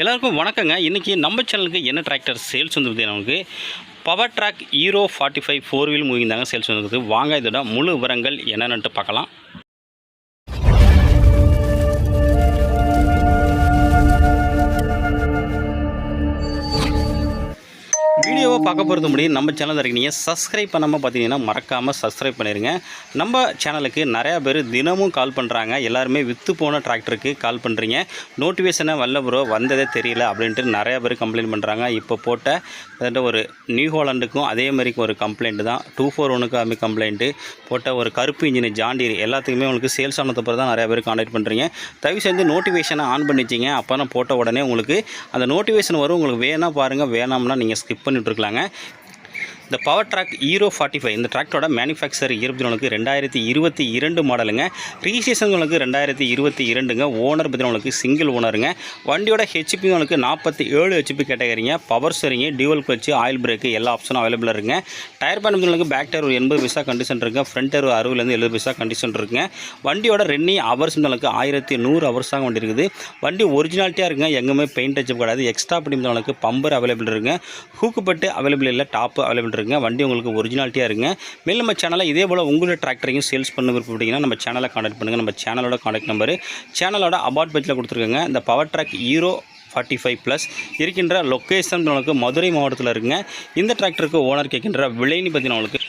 எல்லாருக்கும் வணக்கங்க. இன்றைக்கி நம்ம சேனலுக்கு என்ன டிராக்டர் சேல்ஸ் வந்துருது நமக்கு Powertrac Hero forty five four wheel moving தாங்க சேல்ஸ் வந்துருக்குது வாங்க இதோட முழு விவரங்கள் என்னென்னட்டு பார்க்கலாம். வீடியோவை பார்க்க போகிறது முடியும் நம்ம சேனல் இருக்கீங்க. சப்ஸ்கிரைப் பண்ணாமல் பார்த்தீங்கன்னா மறக்காமல் சப்ஸ்கிரைப் பண்ணிடுங்க நம்ம சேனலுக்கு நிறையா பேர் தினமும் கால் பண்ணுறாங்க எல்லாருமே விற்று போன டிராக்டருக்கு கால் பண்ணுறீங்க நோட்டிஃபிகேஷனை வரல ப்ரோ வந்ததே தெரியல அப்படின்ட்டு நிறையா பேர் கம்ப்ளைண்ட் பண்ணுறாங்க இப்போ போட்ட கிட்டத்தட்ட ஒரு நியூ ஹாலண்டுக்கும் அதே ஒரு கம்ப்ளைண்ட் தான். டூ ஃபோர் ஒனுக்கு கம்ப்ளைண்ட்டு போட்ட ஒரு கருப்பு இன்ஜின் ஜாண்டீர் எல்லாத்துக்குமே உங்களுக்கு சேல்ஸ் ஆனதுக்கு தான் நிறையா பேர் கான்டாக்ட் பண்ணுறீங்க தயவு செஞ்சு நோட்டிஃபிகேஷனை ஆன் பண்ணிச்சிங்க அப்போ போட்ட உடனே உங்களுக்கு அந்த நோட்டிஃபிகேஷன் வரும். உங்களுக்கு வேணால் பாருங்கள் வேணாம்னா நீங்கள் ஸ்கிப் பண்ணி இருக்கலாங்க. இந்த power track hero forty five இந்த ட்ராக்டோட மேனுஃபேக்சர் இருபத்தி நாலுக்கு ரெண்டாயிரத்தி இருபத்தி இரண்டு மாடலுங்க ரீசேஷன் உங்களுக்கு ரெண்டாயிரத்தி இருபத்தி இரண்டுங்க. ஓனர் பற்றி சிங்கிள் ஓனருங்க வண்டியோட ஹெச்பி உங்களுக்கு நாற்பத்தி ஏழு ஹெச்பி கேட்டகரிங்க. பவர் சரிங்க டியூவல் கிளச்சு ஆயில் பிரேக்கு எல்லா ஆப்ஷனும் அவைலபிளாக இருக்குங்க. டயர் பேன் உங்களுக்கு பேக் டயர் ஒரு எண்பது பைசா கண்டிஷன் இருக்குங்க. ஃப்ரண்ட் டயர் அறுபதுலேருந்து எழுபது பைசா கண்டிஷன் இருக்குங்க. வண்டியோட ரென்னி ஹவர்ஸ் உங்களுக்கு ஆயிரத்தி நூறு ஹவர்ஸ் தான் வண்டி இருக்குது. வண்டி ஒரிஜினாலிட்டியாக இருக்குங்க. எங்கேயுமே பெயிண்ட் டச் கிடையாது. எக்ஸ்ட்ரா பண்ணி பம்பர் அவைலபிள் இருக்குங்க. ஹூக்குப்பட்டு அவைலபிள் இல்லை டாப்பு அவைலபிள் இருக்குங்க வண்டி உங்களுக்கு ஒரிஜினாலிட்டியாக இருக்குங்க மேலும் நம்ம சேனலில் இதே போல் உங்களோட டிராக்டரையும் சேல்ஸ் பண்ண விருப்பப்பட்டீங்கன்னா நம்ம சேனலை காண்டாக்ட் பண்ணுங்கள் நம்ம சேனலோட காண்டாக்ட் நம்பர் சேனலோட அபார்ட் பேஜில் கொடுத்துருக்கோங்க. இந்த Powertrac Hero forty five plus இருக்கின்ற லொக்கேஷன் உங்களுக்கு மதுரை மாவட்டத்தில் இருக்குங்க. இந்த டிராக்டருக்கு ஓனர் கேட்கின்ற விலைன்னு பார்த்தீங்கன்னா உங்களுக்கு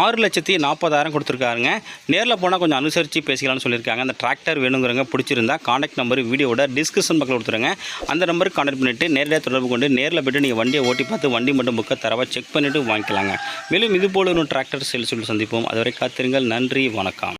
ஆறு லட்சத்தி நாற்பதாயிரம் கொடுத்துருக்காருங்க. நேரில் போனால் கொஞ்சம் அனுசரித்து பேசிக்கலாம்னு சொல்லியிருக்காங்க. அந்த டிராக்டர் வேணுங்கிறவங்க பிடிச்சிருந்தா காண்டாக்ட் நம்பர் வீடியோட டிஸ்கிரிப்ஷன் பக்கத்தில் கொடுத்துருங்க. அந்த நம்பருக்கு காண்டாக்ட் பண்ணிவிட்டு நேரடியாக தொடர்பு கொண்டு நேரில் போய்ட்டு நீங்கள் வண்டியை ஓட்டி பார்த்து வண்டி மட்டும் புக்கை தரவாக செக் பண்ணிவிட்டு வாங்கிக்கலாங்க. மேலும் இது போல ஒரு டிராக்டர் சேல்ஸ் சொல்லி சந்திப்போம். அதுவரை காத்திருங்கள். நன்றி. வணக்கம்.